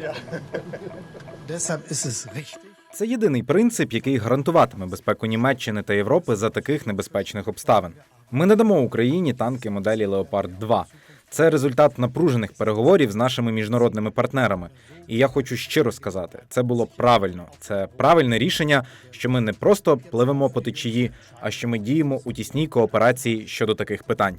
Це єдиний принцип, який гарантуватиме безпеку Німеччини та Європи за таких небезпечних обставин. Ми не дамо Україні танки моделі Леопард 2 Це результат напружених переговорів з нашими міжнародними партнерами. І я хочу щиро сказати, це було правильно. Це правильне рішення, що ми не просто пливемо по течії, а що ми діємо у тісній кооперації щодо таких питань.